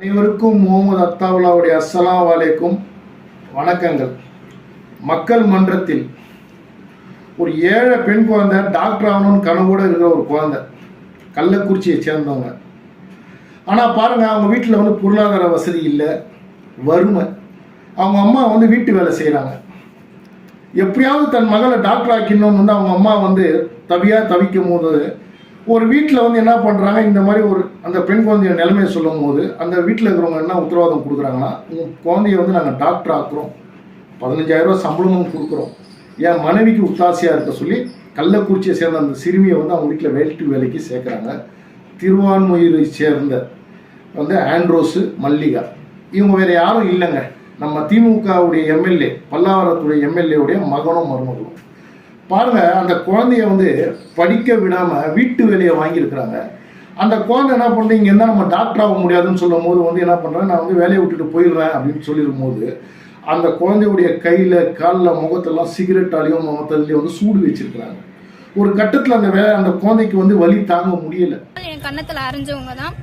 அனைவருக்கும் முகமது அத்தாவுல்லாவுடைய அஸ்ஸலாம் வலைக்கும் வணக்கங்கள். மக்கள் மன்றத்தில் ஒரு ஏழை பெண் குழந்தை டாக்டர் ஆகணும்னு கனவோடு இருக்கிற ஒரு குழந்தை கள்ளக்குறிச்சியை சேர்ந்தவங்க. ஆனால் பாருங்கள் அவங்க வீட்டில் வந்து பொருளாதார வசதி இல்லை வறுமை. அவங்க அம்மா வந்து வீட்டு வேலை செய்கிறாங்க எப்படியாவது தன் மகளை டாக்டர் ஆக்கிடணும்னு வந்து அவங்க அம்மா வந்து தவியாக தவிக்கும் போது ஒரு வீட்டில் வந்து என்ன பண்ணுறாங்க இந்த மாதிரி ஒரு அந்த பெண் குழந்தைய நிலைமையை சொல்லும் போது அந்த வீட்டில் இருக்கிறவங்க என்ன உத்தரவாதம் கொடுக்குறாங்கன்னா உங்கள் குழந்தைய வந்து நாங்கள் டாக்டர் ஆக்குறோம். பதினஞ்சாயிரரூவா சம்பளமும் கொடுக்குறோம். என் மனைவிக்கு உத்தாசையாக இருக்க சொல்லி கள்ளக்குறிச்சியை சேர்ந்த அந்த சிறுமியை வந்து அவங்க வீட்டில் வேலைக்கு வேலைக்கு சேர்க்குறாங்க. திருவான்மையூரை சேர்ந்த வந்து ஆண்ட்ரோஸு மல்லிகா. இவங்க வேறு யாரும் இல்லைங்க. நம்ம திமுகவுடைய எம்எல்ஏ பல்லாவரத்துடைய எம்எல்ஏவுடைய மகனும் மருமகளும். பாருங்க அந்த குழந்தைய வந்து படிக்க விடாம வீட்டு வேலையை வாங்கியிருக்கிறாங்க. அந்த குழந்தை என்ன பண்ணுறீங்க இங்கே இருந்தால் நம்ம டாக்டர் ஆக முடியாதுன்னு சொல்லும் போது வந்து என்ன பண்ணுறேன் நான் வந்து வேலையை விட்டுட்டு போயிடுறேன் அப்படின்னு சொல்லிடும் போது அந்த குழந்தையுடைய கையில் காலில் முகத்தெல்லாம் சிகரெட்டாலையும் முகத்திலையும் வந்து சூடு வச்சிருக்கிறாங்க. ஒரு கட்டத்தில் அந்த வேலை அந்த குழந்தைக்கு வந்து வலி தாங்க முடியல. என் கண்ணத்தில் அரைஞ்சவங்க தான்.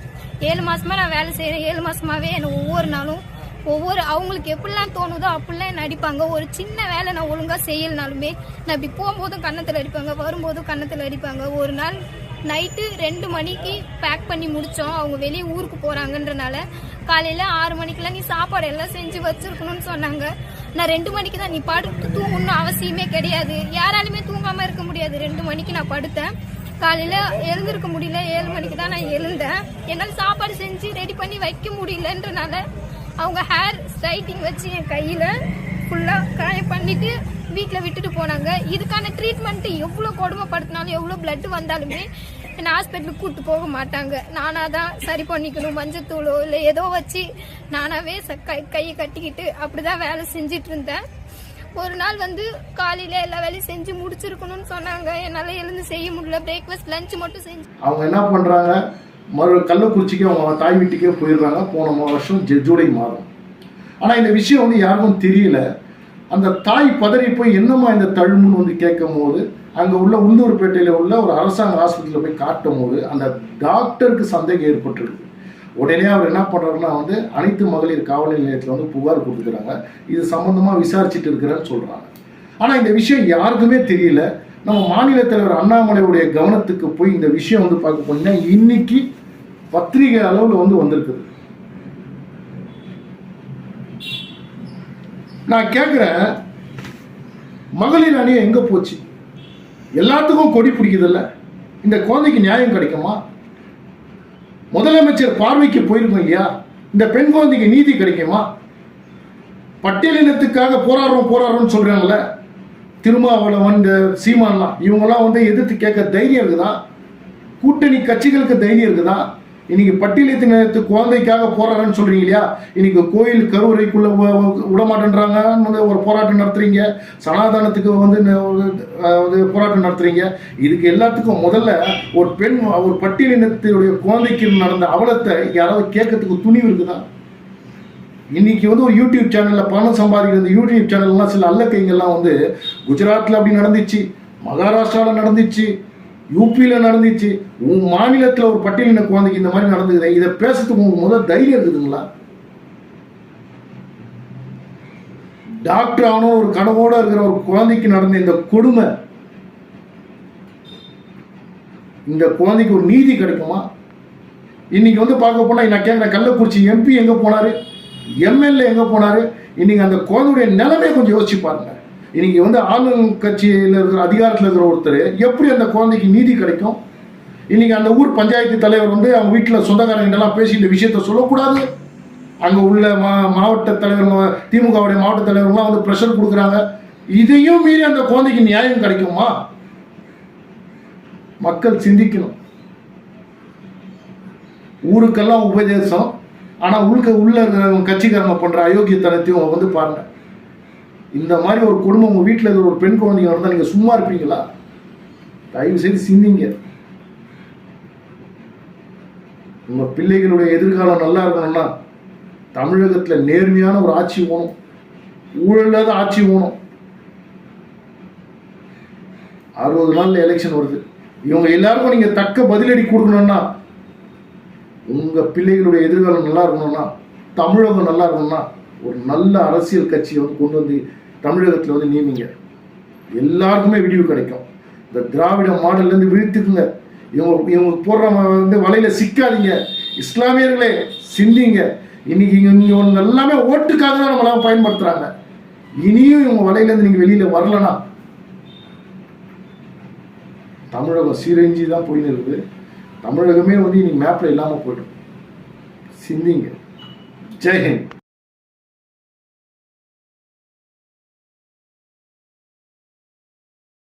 ஏழு மாசமா நான் வேலை செய்யறேன் ஏழு மாசமாவே எனக்கு ஒவ்வொரு நாளும் ஒவ்வொரு அவங்களுக்கு எப்படிலாம் தோணுதோ அப்படிலாம் என்ன அடிப்பாங்க. ஒரு சின்ன வேலை நான் ஒழுங்காக செய்யலனாலுமே நான் இப்படி போகும்போதும் கன்னத்தில் அடிப்பாங்க வரும்போதும் கன்னத்தில் அடிப்பாங்க. ஒரு நாள் நைட்டு ரெண்டு மணிக்கு பேக் பண்ணி முடித்தோம் அவங்க வெளியே ஊருக்கு போகிறாங்கன்றனால காலையில் ஆறு மணிக்கெல்லாம் நீ சாப்பாடு எல்லாம் செஞ்சு வச்சுருக்கணும்னு சொன்னாங்க. நான் ரெண்டு மணிக்கு தான் நீ படுத்து தூங்கணும்னு அவசியமே கிடையாது. யாராலுமே தூங்காமல் இருக்க முடியாது. ரெண்டு மணிக்கு நான் படுத்தேன். காலையில் எழுந்திருக்க முடியல. ஏழு மணிக்கு தான் நான் எழுந்தேன். என்னால் சாப்பாடு செஞ்சு ரெடி பண்ணி வைக்க முடியலன்றனால அவங்க ஹேர் ஸ்ட்ரைட்டிங் வச்சு என் கையில் ஃபுல்லாக காயம் பண்ணிட்டு வீட்டில் விட்டுட்டு போனாங்க. இதுக்கான ட்ரீட்மெண்ட்டு எவ்வளோ கொடுமைப்படுத்தினாலும் எவ்வளோ பிளட் வந்தாலுமே என்னை ஹாஸ்பிட்டலுக்கு கூட்டு போக மாட்டாங்க. நானாக தான் சரி பண்ணிக்கணும் மஞ்சத்தூளோ இல்லை ஏதோ வச்சு நானாகவே ச- கை கையை கட்டிக்கிட்டு அப்படிதான் வேலை செஞ்சிட்டு இருந்தேன். ஒரு நாள் வந்து காலையில எல்லா வேலையும் செஞ்சு முடிச்சிருக்கணும்னு சொன்னாங்க. என்னால எழுந்து செய்ய முடியல. பிரேக்ஃபாஸ்ட் லஞ்ச் மட்டும் செஞ்சு அவங்க என்ன பண்ணுறாங்க மறு கள்ளக்குறிச்சிக்கு அவங்க தாய் வீட்டுக்கே போயிடுறாங்க போன வருஷம் ஜூலை மாதம். ஆனால் இந்த விஷயம் வந்து யாருக்கும் தெரியல. அந்த தாய் பதறி போய் என்னம்மா இந்த தழும்புன்னு வந்து கேட்கும் போது அங்கே உள்ள உள்ளூர்பேட்டையில் உள்ள ஒரு அரசாங்க ஆஸ்பத்திரியில் போய் காட்டும் போது அந்த டாக்டருக்கு சந்தேகம் ஏற்பட்டிருக்கு. உடனே அவர் என்ன பண்ணுறாருன்னா வந்து அனைத்து மகளிர் காவல் நிலையத்தில் வந்து புகார் கொடுத்துக்கிறாங்க இது சம்மந்தமாக விசாரிச்சுட்டு இருக்கிறேன்னு சொல்கிறாங்க ஆனால் இந்த விஷயம் யாருக்குமே தெரியல. நம்ம மாநில தலைவர் அண்ணாமலையுடைய கவனத்துக்கு போய் இந்த விஷயம் வந்து பார்க்க போனீங்கன்னா இன்னைக்கு பத்திரிகை அளவில் வந்து வந்திருக்குது. நான் கேட்குறேன் மகளிர் அணியை எங்கே போச்சு? எல்லாத்துக்கும் கொடி பிடிக்குதில்ல? இந்த குழந்தைக்கு நியாயம் கிடைக்குமா? முதலமைச்சர் பார்வைக்கு போயிருக்கோம் இல்லையா? இந்த பெண் குழந்தைக்கு நீதி கிடைக்குமா? பட்டியலினத்துக்காக போராடுறோம் போராடுறோம்னு சொல்கிறாங்களே திருமாவளவன் இந்த சீமான்லாம் இவங்கெல்லாம் வந்து எதிர்த்து கேட்க தைரியம் இருக்குதா? கூட்டணி கட்சிகளுக்கு தைரியம் இருக்குதா? இன்னைக்கு பட்டியலினத்து குழந்தைக்காக போராடுறேன்னு சொல்றீங்க இல்லையா? இன்னைக்கு கோயில் கருவறைக்குள்ள வ- விடமாட்டேன்றாங்க வந்து ஒரு போராட்டம் நடத்துறீங்க. சனாதனத்துக்கு வந்து போராட்டம் நடத்துறீங்க. இதுக்கு எல்லாத்துக்கும் முதல்ல ஒரு பெண் ஒரு பட்டியலினத்துடைய குழந்தைக்கு நடந்த அவலத்தை யாராவது கேட்கறதுக்கு துணிவு இருக்குதான் இன்னைக்கு வந்து ஒரு யூடியூப் சேனலில் பணம் சம்பாதிக்கிற இந்த யூடியூப் சேனல்லாம் சில அல்லக்கைங்கள்லாம் வந்து குஜராத்தில் அப்படி நடந்துச்சு மகாராஷ்டிராவில் நடந்துச்சு யூபியில் நடந்துச்சு உன் மாநிலத்தில் ஒரு பட்டியலின குழந்தைக்கு இந்த மாதிரி நடந்துக்குது இதை பேசுறதுக்கு உங்களுக்கு முதல் தைரியம் இருக்குதுங்களா? டாக்டர் ஆகணும் ஒரு கனவோட இருக்கிற ஒரு குழந்தைக்கு நடந்த இந்த கொடுமை இந்த குழந்தைக்கு ஒரு நீதி கிடைக்குமா? இன்னைக்கு வந்து பார்க்க போனால் நான் கேட்குறேன் கள்ளக்குறிச்சி எம்பி எங்கே போனார்? எம்எல்ஏ எங்கே போனார்? இன்றைக்கி அந்த குழந்தையுடைய நிலைமையை கொஞ்சம் யோசிச்சு பாருங்க. இன்னைக்கு வந்து ஆளும் கட்சியில் இருக்கிற அதிகாரத்தில் இருக்கிற ஒருத்தர் எப்படி அந்த குழந்தைக்கு நீதி கிடைக்கும்? இன்றைக்கி அந்த ஊர் பஞ்சாயத்து தலைவர் வந்து அவங்க வீட்டில் சொந்தக்காரங்க எல்லாம் பேசி இந்த விஷயத்த சொல்லக்கூடாது. அங்கே உள்ள மா மாவட்ட தலைவருங்க திமுகவுடைய மாவட்ட தலைவர்கள்லாம் வந்து ப்ரெஷர் கொடுக்குறாங்க. இதையும் மீறி அந்த குழந்தைக்கு நியாயம் கிடைக்குமா? மக்கள் சிந்திக்கணும். ஊருக்கெல்லாம் உபதேசம். ஆனால் உள்க உள்ள கட்சிக்காரங்க பண்ணுற அயோக்கியத்தனத்தையும் அவங்க வந்து பாருங்க. இந்த மாதிரி ஒரு குடும்பம் உங்கள் வீட்டில் இருக்கிற ஒரு பெண் குழந்தைங்க இருந்தால் நீங்கள் சும்மா இருப்பீங்களா? தயவு செய்து சிந்திங்க. உங்கள் பிள்ளைகளுடைய எதிர்காலம் நல்லா இருக்கணும்னா தமிழகத்தில் நேர்மையான ஒரு ஆட்சி வேணும் ஊழலாத ஆட்சி வேணும் அறுபது நாளில் எலெக்ஷன் வருது. இவங்க எல்லாருக்கும் நீங்கள் தக்க பதிலடி கொடுக்கணும்னா உங்கள் பிள்ளைகளுடைய எதிர்காலம் நல்லா இருக்கணும்னா தமிழகம் நல்லா இருக்கணும்னா ஒரு நல்ல அரசியல் கட்சியை வந்து கொண்டு வந்து தமிழகத்தில் வந்து நியமிங்க. எல்லாருக்குமே விடிவு கிடைக்கும். இந்த திராவிட மாடல்லேருந்து வீழ்த்துக்குங்க. இவங்க இவங்க போடுற வந்து வலையில் சிக்காதீங்க. இஸ்லாமியர்களே சிந்திங்க. இன்னைக்கு இங்கே இங்க ஒன்று எல்லாமே ஓட்டுக்காக தான் நம்மளாம் பயன்படுத்துகிறாங்க இனியும் இவங்க வலையிலேருந்து நீங்கள் வெளியில் வரலனா தமிழகம் சீரஞ்சி தான் போயின்னு இருக்குது. தமிழகமே வந்து இன்னைக்கு மேப்பில் இல்லாமல் போயிடும். சிந்திங்க. ஜெய்ஹிந்த்